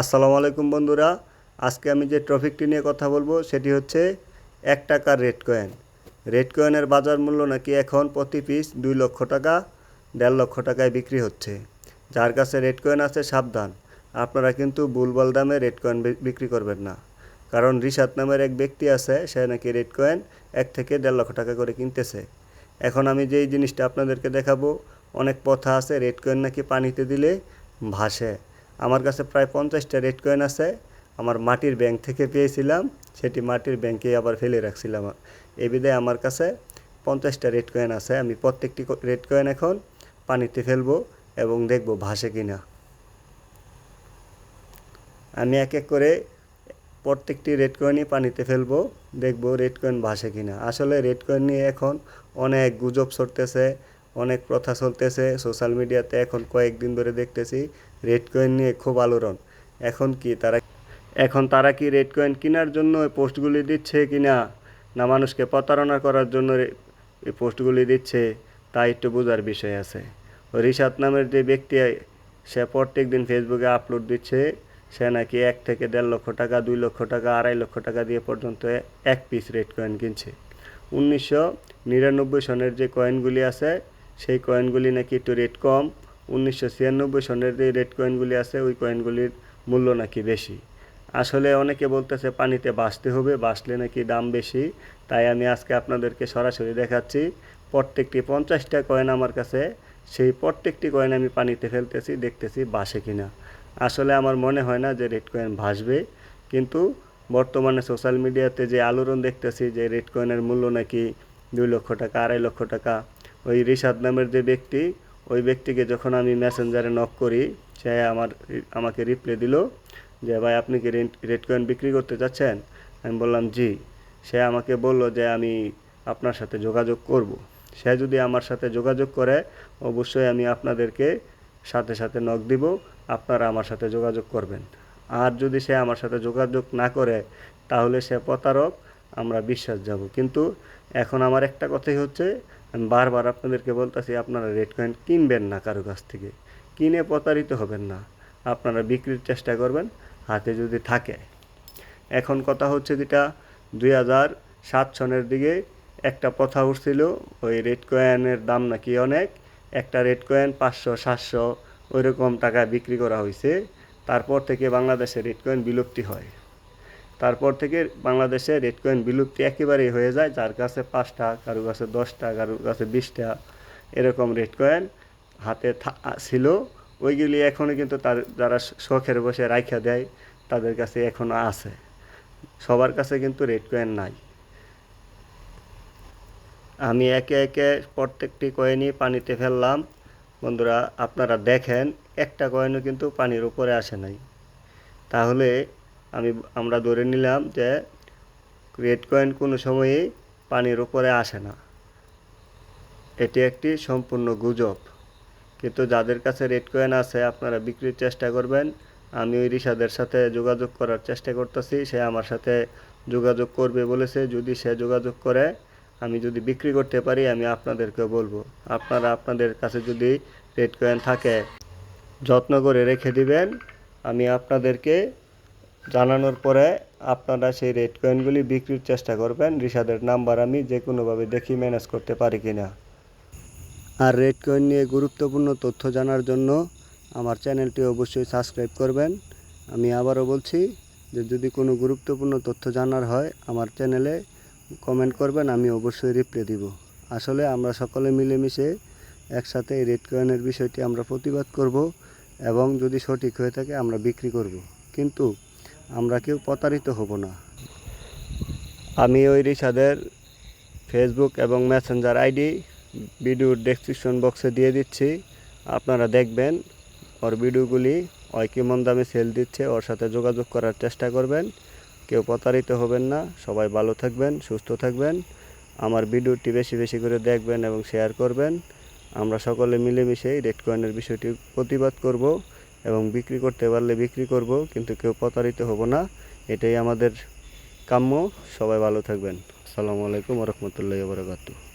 আসসালামু আলাইকুম বন্ধুরা। আজকে আমি যে ট্রফিকটি নিয়ে কথা বলব, সেটি হচ্ছে এক টাকার রেড কয়েন। রেড কয়েনের বাজার মূল্য নাকি এখন প্রতি পিস দুই লক্ষ টাকা, দেড় লক্ষ টাকায় বিক্রি হচ্ছে। যার কাছে রেড কয়েন আছে, সাবধান। আপনারা কিন্তু ভুলবল দামে রেড কয়েন বিক্রি করবেন না। কারণ রিশাদ নামের এক ব্যক্তি আছে, সে নাকি রেড কয়েন এক থেকে দেড় লক্ষ টাকা করে কিনতেছে। এখন আমি যেই জিনিসটা আপনাদেরকে দেখাবো, অনেক কথা আছে, রেড কয়েন নাকি পানিতে দিলে ভাসে। আমার কাছে প্রায় পঞ্চাশটা রেড কয়েন আছে। আমার মাটির ব্যাংক থেকে পেয়েছিলাম, সেটি মাটির ব্যাংকে আবার ফেলে রাখছিলাম। এই বিধায় আমার কাছে পঞ্চাশটা রেড কয়েন আছে। আমি প্রত্যেকটি রেড কয়েন এখন পানিতে ফেলব এবং দেখব ভাসে কিনা। আমি এক এক করে প্রত্যেকটি রেড কয়েনই পানিতে ফেলব, দেখব রেড কয়েন ভাসে কিনা। আসলে রেড কয়েন নিয়ে এখন অনেক গুজব চলতেছে, অনেক প্রথা চলতেছে। সোশ্যাল মিডিয়াতে এখন কয়েকদিন ধরে দেখতেছি রেড কয়েন নিয়ে খুব আলোড়ন। এখন কি তারা এখন তারা কি রেড কয়েন কেনার জন্য পোস্টগুলি দিচ্ছে কি না? না মানুষকে প্রতারণা করার জন্য এই পোস্টগুলি দিচ্ছে, তা একটু বোঝার বিষয় আছে। রিশাদ নামের যে ব্যক্তি, সে প্রত্যেক দিন ফেসবুকে আপলোড দিচ্ছে, সে নাকি এক থেকে দেড় লক্ষ টাকা, দুই লক্ষ টাকা, আড়াই লক্ষ টাকা দিয়ে পর্যন্ত এক পিস রেড কয়েন কিনছে। উনিশশো নিরানব্বই সনের যে কয়েনগুলি আছে, সেই কয়েনগুলি নাকি একটু রেট কম উনিশশো ছিয়ানব্বই সনের যে রেড কয়েনগুলি আছে, ওই কয়েনগুলির মূল্য নাকি বেশি? আসলে অনেকে বলতেছে পানিতে বাঁচতে হবে, বাঁচলে নাকি দাম বেশি। তাই আমি আজকে আপনাদেরকে সরাসরি দেখাচ্ছি, প্রত্যেকটি পঞ্চাশটা কয়েন আমার কাছে। সেই প্রত্যেকটি কয়েন আমি পানিতে ফেলতেছি, দেখতেছি বাসে কিনা। আসলে আমার মনে হয় না যে রেড কয়েন ভাসবে, কিন্তু বর্তমানে সোশ্যাল মিডিয়াতে যে আলোড়ন দেখতেছি যে রেড কয়েনের মূল্য নাকি দুই লক্ষ টাকা, আড়াই লক্ষ টাকা, ওই রিশাদ নামের যে ব্যক্তি ওই ব্যক্তিকে যখন আমি মেসেঞ্জারে নক করি, সে আমার, আমাকে রিপ্লাই দিল যে, ভাই, আপনি কি রেড কয়েন বিক্রি করতে চাচ্ছেন? আমি বললাম, জি। সে আমাকে বলল যে, আমি আপনার সাথে যোগাযোগ করব। সে যদি আমার সাথে যোগাযোগ করে, অবশ্যই আমি আপনাদেরকে সাথে সাথে নক দিব, আপনারা আমার সাথে যোগাযোগ করবেন। আর যদি সে আমার সাথে যোগাযোগ না করে, তাহলে সে প্রতারক, আমরা বিশ্বাস যাব। কিন্তু এখন আমার একটা কথাই হচ্ছে আমি বারবার আপনাদেরকে বলতেছি, আপনারা রেড কয়েন কিনবেন না কারও কাছ থেকে। কিনে প্রতারিত হবেন না। আপনারা বিক্রির চেষ্টা করবেন, হাতে যদি থাকে। এখন কথা হচ্ছে যেটা, দুই হাজার সাত সনের দিকে একটা কথা উঠছিল, ওই রেড কয়েনের দাম নাকি অনেক, একটা রেড কয়েন পাঁচশো, সাতশো, ওইরকম টাকায় বিক্রি করা হয়েছে তারপর থেকে বাংলাদেশে রেড কয়েন বিলুপ্তি হয়। তারপর থেকে বাংলাদেশে রেড কয়েন বিলুপ্তি একেবারেই হয়ে যায়। যার কাছে পাঁচটা, কারও কাছে দশটা, কারও কাছে বিশটা এরকম রেড কয়েন হাতে ছিল। ওইগুলি এখনও কিন্তু তার, যারা শখের বসে রাইখা দেয়, তাদের কাছে এখনও আছে। সবার কাছে কিন্তু রেড কয়েন নাই। আমি একে একে প্রত্যেকটি কয়েনই পানিতে ফেললাম। বন্ধুরা, আপনারা দেখেন, একটা কয়েনও কিন্তু পানির উপরে আসে নাই। তাহলে আমি, আমরা ধরে নিলাম যে রেড কয়েন কোনো সময়ই পানির উপরে আসে না। এটি একটি সম্পূর্ণ গুজব। কিন্তু যাদের কাছে রেড কয়েন আছে, আপনারা বিক্রির চেষ্টা করবেন। আমি ওই রিসাদের সাথে যোগাযোগ করার চেষ্টা করতেছি। সে আমার সাথে যোগাযোগ করবে বলেছে। যদি সে যোগাযোগ করে, আমি যদি বিক্রি করতে পারি, আমি আপনাদেরকে বলব। আপনারা আপনাদের কাছে যদি রেড কয়েন থাকে, যত্ন করে রেখে দিবেন, আমি আপনাদেরকে জানানোর পরে আপনারা সেই রেড কয়েনগুলি বিক্রির চেষ্টা করবেন। রিসাদের নাম্বার আমি যে কোনোভাবে দেখি ম্যানেজ করতে পারি কি না আর রেড কয়েন নিয়ে গুরুত্বপূর্ণ তথ্য জানার জন্য আমার চ্যানেলটি অবশ্যই সাবস্ক্রাইব করবেন। আমি আবারও বলছি যে যদি কোনো গুরুত্বপূর্ণ তথ্য জানার হয় আমার চ্যানেলে কমেন্ট করবেন, আমি অবশ্যই রিপ্লাই দিব। আসলে আমরা সকলে মিলেমিশে একসাথে এই রেড কয়েনের বিষয়টি আমরা প্রতিবাদ করব এবং যদি সঠিক হয়ে থাকে আমরা বিক্রি করব। কিন্তু আমরা কেউ প্রতারিত হব না। আমি ওই রিসাদের ফেসবুক এবং মেসেঞ্জার আইডি ভিডিওর ডেসক্রিপশন বক্সে দিয়ে দিচ্ছি। আপনারা দেখবেন, ওর ভিডিওগুলি ওই কেমন দামে সেল দিচ্ছে, ওর সাথে যোগাযোগ করার চেষ্টা করবেন। কেউ প্রতারিত হবেন না, সবাই ভালো থাকবেন, সুস্থ থাকবেন। আমার ভিডিওটি বেশি বেশি করে দেখবেন এবং শেয়ার করবেন। আমরা সকলে মিলেমিশে রেড কয়েনের বিষয়টি প্রতিবাদ করব। এবং বিক্রি করতে পারলে বিক্রি করব, কিন্তু কেউ প্রতারিত হব না। এটাই আমাদের কাম্য। সবাই ভালো থাকবেন। আসসালামু আলাইকুম রহমতুল্লাহ বরকাতু